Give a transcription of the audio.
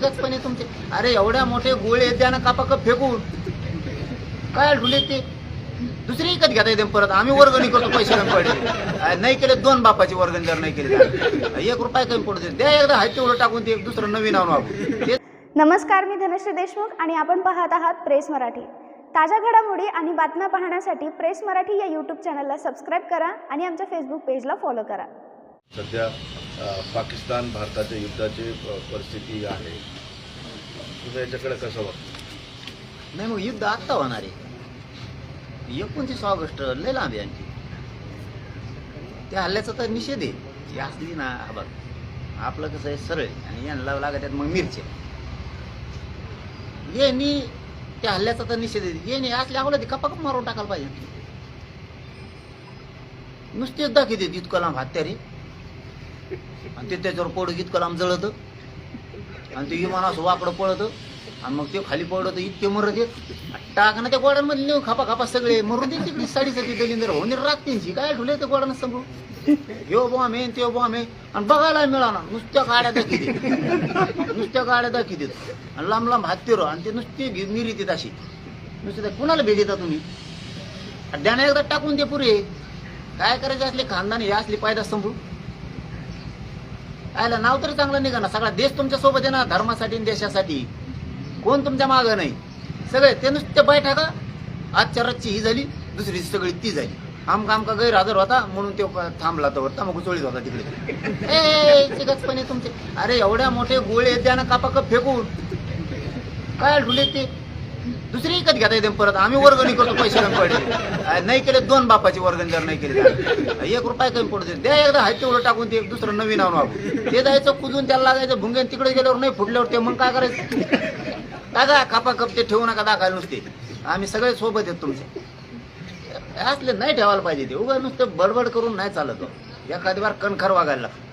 गचपणे तुमचे. अरे एवढ्या मोठे गोळे द्या कापा कप फेकून. काय ढुले ते? दुसरी विकत घेता येते परत. आम्ही वर्गणी करतो पैसे कमी पडले नाही केले दोन बापाची वर्गणी जर नाही केली. एक रुपया कमी पडते द्या एकदा हाय तेवढं टाकून ते दुसरं नवीन आणून आपण. नमस्कार मी धनश्री देशमुख आणि आपण पाहत आहात प्रेस मराठी. ताज्या घडामोडी आणि बातम्या पाहण्यासाठी प्रेस मराठी या यूट्यूब चॅनलला सबस्क्राईब करा आणि आमच्या फेसबुक पेजला फॉलो करा. सध्या पाकिस्तान भारताच्या युद्धाची परिस्थिती आहे. तुझं याच्याकडे कसं वाटतं नाही मग युद्ध आत्ता होणार आहे. एकोणतीस ऑगस्ट लय लांब यांची त्या हल्ल्याचा तर निषेध आहे. असली ना बघ. आपलं कसं आहे सरळ आणि यांना लागत आहेत मग मिरच्या यांनी त्या हल्ल्याचा तर निषेध आहे. असले असल्या ते कपाकप मारून टाकायला पाहिजे. नुसतेच दाखवते इतकं लांब हत्यारे. आणि ते त्याच्यावर पडत इतकं लांब जळत. आणि ते विमान असं वाकडं पळत. आणि मग ते खाली पडत इतके मरत येत टाक ना त्या गोड्यांमध्ये नेऊ खापा खापा सगळे. मरून दे तिकडे साडीसाठी दलिंदर. होऊन राखतींची काय ठुले ते गोडानं समजू ह्यो बॉम्ब आहे त्यो बॉम्ब. आहे आणि बघायला मिळाला नुसत्या गाड्या दाखी नुसत्या गाड्या दाखी देत. आणि लांब लांब हत्तीर आणि ते नुसते घे- देत अशी. नुसते कुणाला भेट देता तुम्ही? अड्ड्याने एकदा टाकून दे पुरे. काय करायचे असले खानदान हे असले पायदा संभू आयला नाव तरी चांगलं निघा ना. सगळा देश तुमच्यासोबत आहे ना धर्मासाठी देशासाठी. कोण तुमच्या मागं नाही. सगळे ते नुसते बैठा का? आजच्या रातची ही झाली दुसरी सगळी ती झाली. आमका आमका गैरहजर होता म्हणून तो थांबला तर मग चोळीत होता तिकडे. ए चिकचपणे तुमचे. अरे एवढ्या मोठे गोळे द्या ना कापा कप फेकून. काय ढुले ते? दुसरी विकत घेता येते परत. आम्ही वर्गणी करतो पैसे कमी पडले. नाही केले दोन बापाची वर्गणी जर नाही केली एक रुपया कमी पडते द्या एकदा हाय तेवढं टाकून ते दुसरं नवीन आणून आपण. ते जायचं कुजून त्याला लागायचं भुंगेन तिकडे गेल्यावर नाही फुटल्यावर ते मग काय करायचं? दादा कापा कप ते ठेवू नका दाखवायला नुसते. आम्ही सगळे सोबत आहेत तुमचे. असले नाही ठेवायला पाहिजे ते. उगा नुसतं बडबड करून नाही चालत हो. एखादी बार कणखर वागायला लागतं.